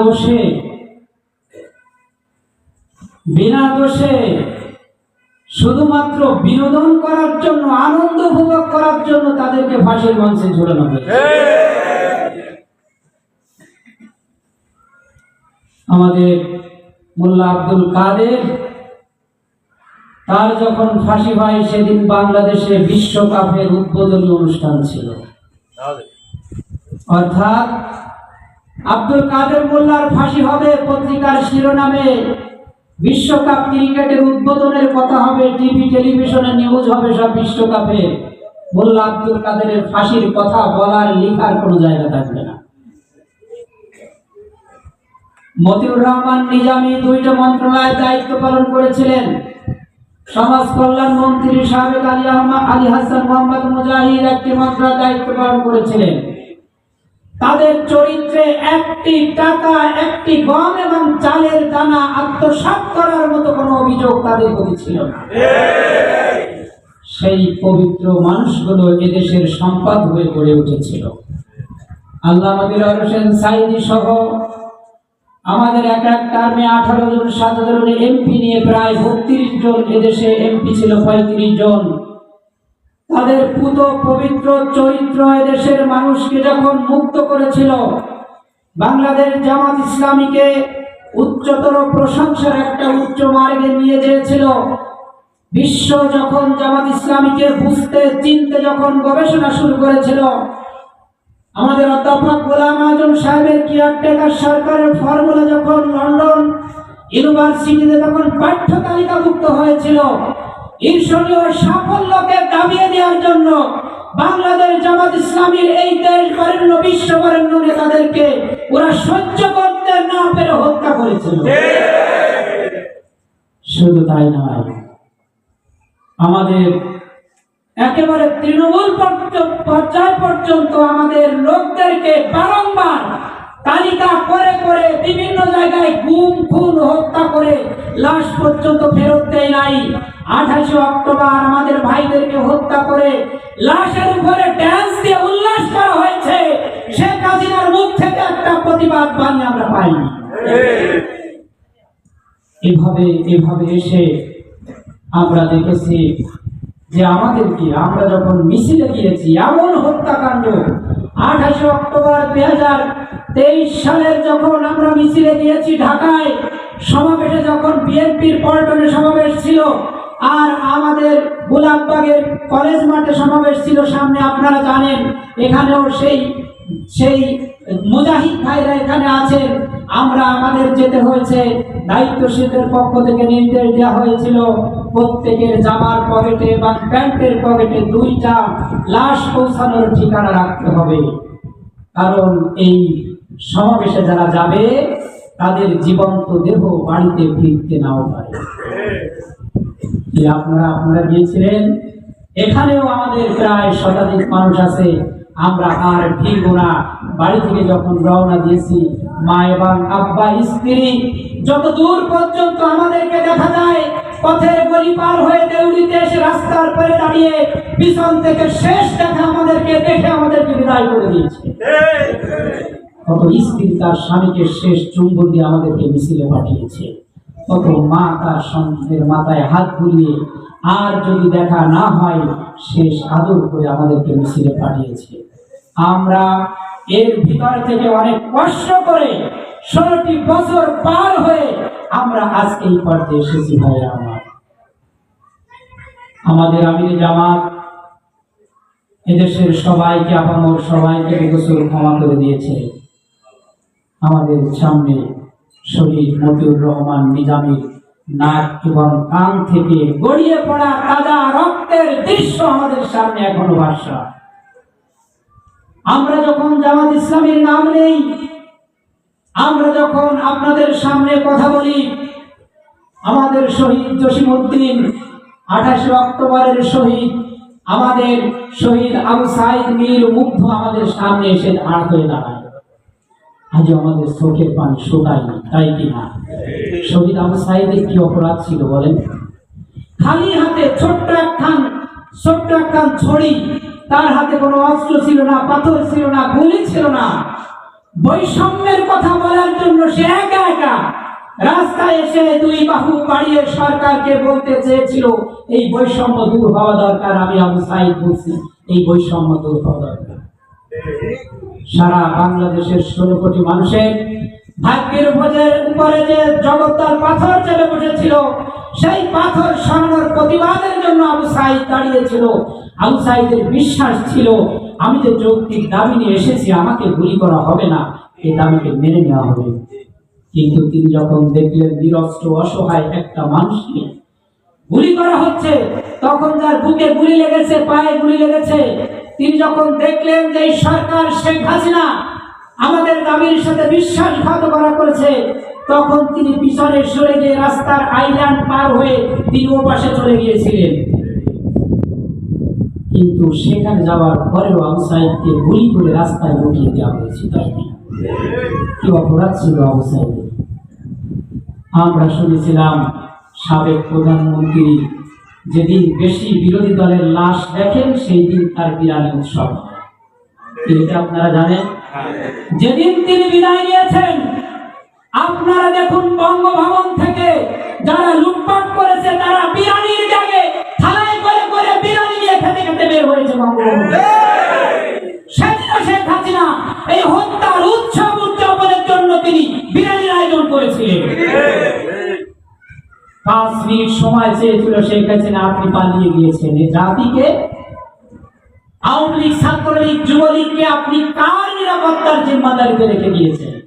দোষে বিনা দোষে শুধুমাত্র বিনোদন করার জন্য আনন্দ উপভোগ করার জন্য তাদেরকে ফাঁসির মঞ্চে ঝুলানো হয়েছে। আমাদের মোল্লা আব্দুল কাদের তার যখন ফাঁসি হয় সেদিন বাংলাদেশে বিশ্বকাপের উদ্বোধনী অনুষ্ঠান ছিল। অর্থাৎ আব্দুল কাদের মোল্লার ফাঁসি হবে পত্রিকার শিরোনামে। বিশ্বকাপ ক্রিকেটের উদ্বোধনের কথা হবে, টিভি টেলিভিশনে নিউজ হবে সব বিশ্বকাপে। মোল্লা আব্দুল কাদেরের ফাঁসির কথা বলার লেখার কোনো জায়গা থাকবে না। মতিউর রহমান, নিজামী দুইটা মন্ত্রণালয়ের দায়িত্ব পালন করেছিলেন। সমাজ কল্যাণ মন্ত্রী সাবেক আলী আহমদ আলী হাসান মোহাম্মদ মুজাহিদ একটি মন্ত্রণালয়ের দায়িত্ব পালন করেছিলেন। তাদের চরিত্রে একটি টাকা, একটি গম এবং চালের দানা আত্মসাৎ করার মতো কোনো অভিযোগ তাদের প্রতি ছিল না। সেই পবিত্র মানুষগুলো এদেশের সম্পদ হয়ে গড়ে উঠেছিল। আল্লাহ হোসেন সাইদি সহ আমাদের এক এক টার্মে আঠারো জন সাধারণ এমপি নিয়ে প্রায় বত্রিশ জন এদেশে এমপি ছিল, পঁয়ত্রিশ জন। তাদের পুত পবিত্র চরিত্র এদেশের মানুষকে যখন মুক্ত করেছিল, বাংলাদেশ জামাত ইসলামীকে উচ্চতর প্রশংসার একটা উচ্চ মার্গে নিয়ে গিয়েছিল বিশ্ব যখন জামাত ইসলামীকে বুঝতে, চিনতে যখন গবেষণা শুরু করেছিল, আমাদের অধ্যাপক গোলাম আজম সাহেবের কেয়ারটেকার সরকারের ফর্মুলা যখন লন্ডন ইউনিভার্সিটিতে যখন পাঠ্য তালিকাভুক্ত হয়েছিল ঈর্ষণীয় সাফল্যকে দাবিয়ে দেওয়ার জন্য বাংলাদেশ জামাত ইসলামীর এই দেশ বরেণ্য বিশ্ব বরেণ্য নেতাদেরকে ওরা সহ্য করতে না পেরে হত্যা করেছিল। শুধু তাই নয়, আমাদের একেবারে তৃণমূল পর্যায় পর্যন্ত আমাদের লোকদেরকে বারংবার তালিকা করে করে বিভিন্ন জায়গায় গুম, খুন, হত্যা করে লাশ পর্যন্ত ফেরত দেয় নাই। আঠাশে অক্টোবর আমাদের ভাইদেরকে হত্যা করে লাশের উপরে ড্যান্স দিয়ে উল্লাস করা হয়েছে। শেখ হাসিনার মুখ থেকে একটা প্রতিবাদ বাণী আমরা পাইনি। এভাবে এভাবে এসে আমরা দেখেছি যে আমাদেরকে আমরা যখন মিছিলে গিয়েছি, এমন হত্যাকাণ্ড আঠাশে অক্টোবর দুই হাজার তেইশ সালের যখন আমরা মিছিলে দিয়েছি ঢাকায়, সমাবেশে যখন বিএনপির পল্টনে সমাবেশ ছিল, আর আমাদের গোলাপবাগের কলেজ মাঠে সমাবেশ ছিল সামনে, আপনারা জানেন, এখানেও সেই সেই মুজাহিদ ভাইরা এখানে আছেন। আমরা আমাদের যেতে হয়েছে, দায়িত্বশীলদের পক্ষ থেকে নির্দেশ দেওয়া হয়েছিল, প্রত্যেকের জামার পকেটে বা প্যান্টের পকেটে দুইটা লাশ পৌঁছানোর ঠিকানা রাখতে হবে। কারণ এই সমাবেশে যারা যাবে, তাদের জীবন্ত দেহ বাড়িতে ফিরতে নাও পারে। আপনারা আপনারা গিয়েছিলেন? এখানেও আমাদের প্রায় শতাধিক মানুষ আছে। আমরা আর ফিরবো না। বাড়ি থেকে যখন রওনা দিয়েছি, মা এবং আব্বা, স্ত্রী যত দূর পর্যন্ত আমাদেরকে দেখা যায়, পথের গলি পার হয়ে দেউড়িতে এসে রাস্তার পরে দাঁড়িয়ে পিছন থেকে শেষ দেখা আমাদেরকে দেখে আমাদেরকে বিদায় করে দিয়েছে। কত স্ত্রী তার স্বামীকে শেষ চুম্বন দিয়ে আমাদেরকে মিছিলে পাঠিয়েছে। কত মা তার সন্তানের মাথায় হাত বুলিয়ে আর যদি দেখা না হয়, শেষ আদর করে আমাদেরকে মিছিলে পাঠিয়েছে। আমরা এর ভিতর থেকে অনেক কষ্ট করে ষোলোটি বছর পার হয়ে আমরা আজকে এই পর্যায়ে এসেছি ভাইয়া আমার। আমাদের আমির জামাত, এদেশের সবাইকে, আপামর সবাইকে বেকসুর ক্ষমা করে দিয়েছে। আমাদের সামনে শহীদ মতিউর রহমান নিজামীর নাক এবং কান থেকে গড়িয়ে পড়া তাজা রক্তের দৃশ্য আমাদের সামনে এখনও ভাষা আমরা যখন জামাত ইসলামের নাম নেই, আমরা যখন আপনাদের সামনে কথা বলি, আমাদের শহীদ জসিমউদ্দিন আঠাশে অক্টোবরের শহীদ, আমাদের শহীদ আবু সাইদ মীর মুগ্ধ আমাদের সামনে এসে দাঁড় হয়ে দাঁড়ায়। আজ আমাদের চোখের পানি শোকায়নি তাই কি না? শহীদ আবু সাইদের কি অপরাধ ছিল বলেন? খালি হাতে ছোট্ট একখান ছোট্ট একখান ছড়ি তার হাতে কোনো অস্ত্র ছিল না, পাথর ছিল না, গুলি ছিল না। বৈষম্যের কথা বলার জন্য সে একা একা রাস্তায় এসে দুই বাহু বাড়িয়ে সরকারকে বলতে চেয়েছিল, এই বৈষম্য দূর হওয়া দরকার, আমি আবু সাইদ বলছি, এই বৈষম্য দূর হওয়া দরকার। সারা বাংলাদেশের ষোলো কোটি মানুষের ভাগ্যের উপরের উপরে যে জগত্তার পাথর চেপে বসেছিল, সেই পাথর সরানোর প্রতিবাদের জন্য আবু সাইদ দাঁড়িয়েছিল। আবু সাইদের বিশ্বাস ছিল, আমি যে যৌক্তিক দাবি নিয়ে এসেছি, আমাকে গুলি করা হবে না। এই দাবিকে মেনে নেওয়া হবে। কিন্তু তিনি যখন দেখলেন নিরস্ত্র, অসহায় একটা মানুষকে গুলি করা হচ্ছে, তখন যার বুকে গুলি লেগেছে, পায়ে গুলি লেগেছে। তিনি যখন দেখলেন যে সরকার শেখ হাসিনা আমাদের দাবির সাথে বিশ্বাসঘাতকতা করেছে, তখন তিনি পিছনে সরে গিয়ে রাস্তার আইল্যান্ড পার হয়ে তিনি ও পাশে চলে গিয়েছিলেন। কিন্তু সেখানে যাওয়ার পরেও আবু সাইদকে গুলি করে রাস্তায় লুকিয়ে দেওয়া হয়েছে, তাই কি অপরাধ ছিল আবু সাইদের? আমরা শুনেছিলাম সাবেক প্রধানমন্ত্রী যেদিন বেশি বিরোধী দলের লাশ দেখেন, সেই দিন তার বিরানি উৎসব। এটা আপনারা জানেন? যেদিন তিনি বিদায় নিয়েছেন, আপনারা দেখুন বঙ্গভবন থেকে যারা লুটপাট পাঁচ মিনিট সময় চেয়েছিল শেখ হাসিনা, আপনি পালিয়ে গিয়েছেন। এই জাতিকে আওয়ামী লীগ, ছাত্রলীগ, যুবলীগকে আপনি কার নিরাপত্তার জিম্মাদারিতে রেখে দিয়েছেন?